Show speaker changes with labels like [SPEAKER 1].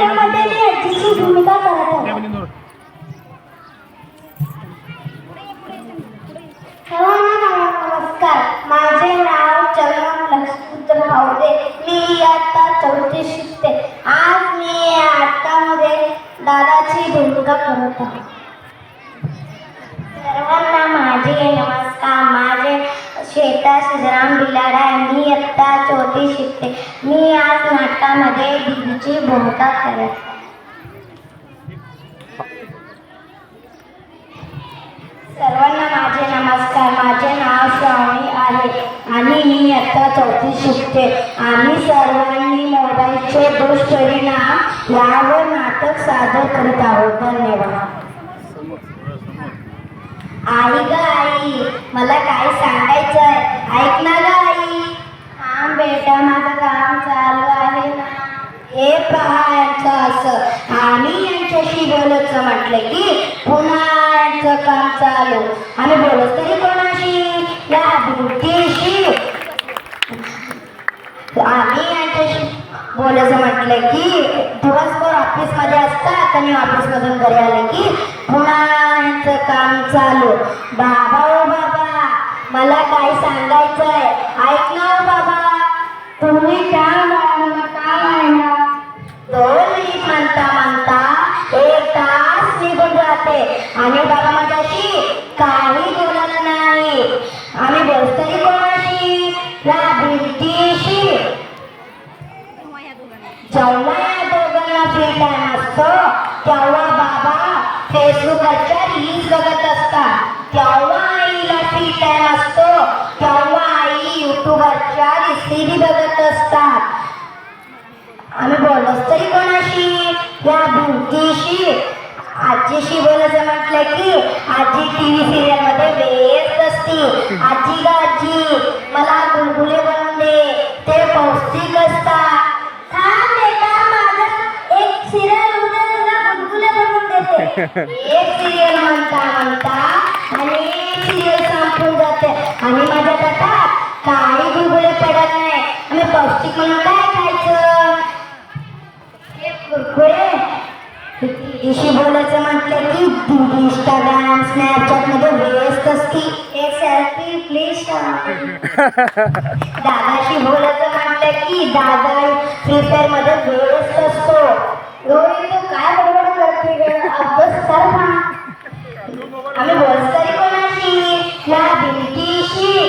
[SPEAKER 1] नाट्यामध्ये मी अभिनेता सुजराम बिलाडा यांनी इयत्ता चौथी शिकते. मी आज नाटकामध्ये दीदीची भूमिका करत सर्वांना माझे नमस्कार. माझे नाव स्वामी आहे आणि मी आता चौथी शिकते. आम्ही सर्वांनी मोबाईलचे दुष्परिणाम यावर नाटक सादर करत आहोत. धन्यवाद. आई ग आई मला काय सांगायचं आहे ऐक ना ग आई हा बेटा माझं काम चालू आहे ना हे पहा यांचं असं. आम्ही यांच्याशी बोलायचं म्हटलं की पुन्हा यांचं काम चालू. आम्ही बोलत तरी कोणाशी? या भिंतीशी आम्ही यांच्याशी बोलायचं म्हटलं की दिवसभर ऑफिसमध्ये असतात आणि ऑफिसमधून घरी आले की पुन्हा यांचं काम चालू. बाबा ओ बाबा. दोघांना असतं. तेव्हा बाबा फेसबुकवरच्या रील्स बघत असतात. तेव्हा आईला फ्री टाइम असतो. तेव्हा आई युट्यूबवरच्या रेसिपी बघत असतात. आम्ही बोलत तरी कोणाशी? या भिंतीशी. आजीशी बोलायचं म्हटलं की आजी टी व्ही सिरियलमध्ये व्यस्त असती. आजी ग आजी मला सिरियल म्हणता म्हणता आणि एक सिरियल संपून जाते आणि माझ्या ताटात काही गुलगुले पडत नाही मी पौष्टिक म्हणून काय खायचं हे कुरकुरे इशी बोलायचं म्हटलं की इंस्टाग्राम स्नॅपचॅटमध्ये व्यस्त असती एक सेल्फी प्लीज दादाशी बोलायचं म्हटलं की दादा फ्री फायरमध्ये व्यस्त असतो रोहित तू काय बडबड करते ग? अभ्यास कर ना आम्ही बोलत तरी कोणाशी या भिंतीशी